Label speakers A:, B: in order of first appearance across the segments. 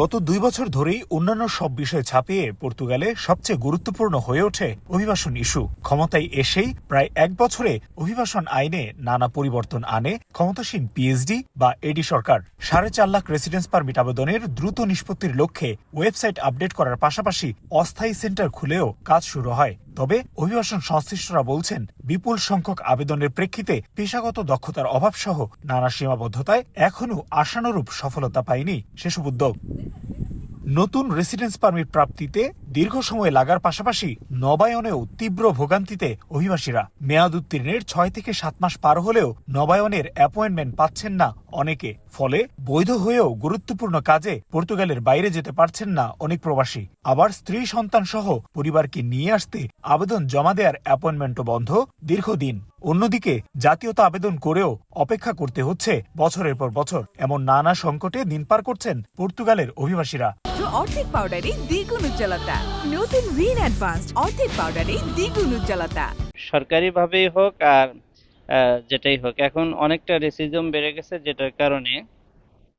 A: গত দুই বছর ধরেই অন্যান্য সব বিষয় ছাপিয়ে পর্তুগালে সবচেয়ে গুরুত্বপূর্ণ হয়ে ওঠে অভিবাসন ইস্যু। ক্ষমতায় এসেই প্রায় এক বছরে অভিবাসন আইনে নানা পরিবর্তন আনে ক্ষমতাসীন পিএইচডি বা এডি সরকার। সাড়ে চার লাখ রেসিডেন্স পারমিট আবেদনের দ্রুত নিষ্পত্তির লক্ষ্যে ওয়েবসাইট আপডেট করার পাশাপাশি অস্থায়ী সেন্টার খুলেও কাজ শুরু হয়। তবে অভিবাসন সংশ্লিষ্টরা বলছেন, বিপুল সংখ্যক আবেদনের প্রেক্ষিতে পেশাগত দক্ষতার অভাব সহ নানা সীমাবদ্ধতায় এখনও আশানুরূপ সফলতা পায়নি সেসব উদ্যোগ। নতুন রেসিডেন্স পারমিট প্রাপ্তিতে দীর্ঘ সময় লাগার পাশাপাশি নবায়নেও তীব্র ভোগান্তিতে অভিবাসীরা। মেয়াদ উত্তীর্ণের ছয় থেকে সাত মাস পার হলেও নবায়নের অ্যাপয়েন্টমেন্ট পাচ্ছেন না অনেকে। ফলে বৈধ হয়েও গুরুত্বপূর্ণ কাজে পর্তুগালের বাইরে যেতে পারছেন না অনেক প্রবাসী। আবার স্ত্রী, সন্তান সহ পরিবারকে নিয়ে আসতে আবেদন জমা দেওয়ার অ্যাপয়েন্টমেন্টও বন্ধ দীর্ঘদিন। অন্যদিকে জাতীয়তা আবেদন করেও অপেক্ষা করতে হচ্ছে বছরের পর বছর। এমন নানা সংকটে দিন পার করছেন পর্তুগালের অভিবাসীরা।
B: অর্ধেক পাউডারে দ্বিগুণ উজ্জ্বলতা। নতুন রিন অ্যাডভান্সড অর্ধেক পাউডারে দ্বিগুণ উজ্জ্বলতা।
C: সরকারিভাবেই হোক আর আহ, যেটাই হোক এখন অনেকটা রেসিজম বেড়ে গেছে যেটার কারণে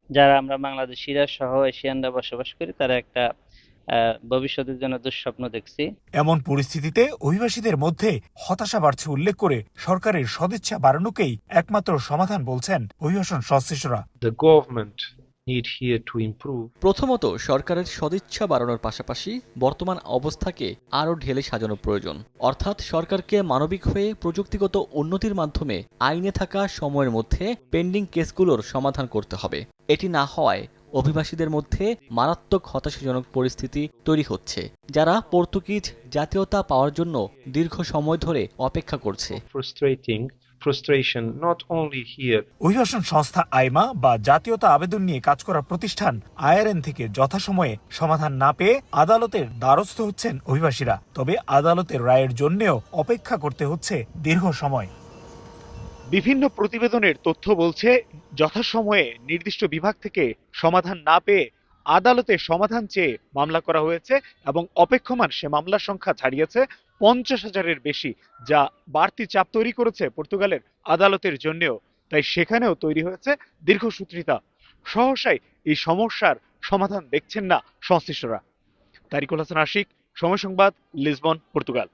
C: যারা আমরা বাংলাদেশিরা সহ এশিয়ানরা বসবাস করি তারা একটা আহ, ভবিষ্যতের জন্য দুঃস্বপ্ন দেখছি।
A: এমন পরিস্থিতিতে অভিবাসীদের মধ্যে হতাশা বাড়ছে উল্লেখ করে সরকারের সদিচ্ছা বাড়ানোকেই একমাত্র সমাধান বলছেন অভিবাসন সংশ্লিষ্টরা।
D: The government need here to improve.
E: প্রথমত সরকারের সদিচ্ছা বাড়ানোর পাশাপাশি বর্তমান অবস্থাকে আরও ঢেলে সাজানো প্রয়োজন। অর্থাৎ সরকারকে মানবিক হয়ে প্রযুক্তিগত উন্নতির মাধ্যমে আইনে থাকা সময়ের মধ্যে পেন্ডিং কেসগুলোর সমাধান করতে হবে। এটি না হওয়ায় অভিবাসীদের মধ্যে মারাত্মক হতাশাজনক পরিস্থিতি তৈরি হচ্ছে যারা পর্তুগিজ জাতীয়তা পাওয়ার জন্য দীর্ঘ সময় ধরে অপেক্ষা করছে।
D: Frustration not only here.
A: অভিবাসন সংস্থা আইমা বা জাতীয়তা আবেদন নিয়ে কাজ করা প্রতিষ্ঠান আইআরএন থেকে যথাসময়ে সমাধান না পেয়ে আদালতের দ্বারস্থ হচ্ছেন অভিবাসীরা। তবে আদালতের রায়ের জন্যেও অপেক্ষা করতে হচ্ছে দীর্ঘ সময়। বিভিন্ন প্রতিবেদনের তথ্য বলছে যথাসময়ে নির্দিষ্ট বিভাগ থেকে সমাধান না পেয়ে আদালতে সমাধান চেয়ে মামলা করা হয়েছে এবং অপেক্ষমান সে মামলার সংখ্যা ছাড়িয়েছে পঞ্চাশ হাজারের বেশি, যা বাড়তি চাপ তৈরি করেছে পর্তুগালের আদালতের জন্যেও। তাই সেখানেও তৈরি হয়েছে দীর্ঘসূত্রিতা সহসাই এই সমস্যার সমাধান দেখছেন না সংশ্লিষ্টরা। তারিকুল হাসান আশিক, সময় সংবাদ, লিসবন, পর্তুগাল।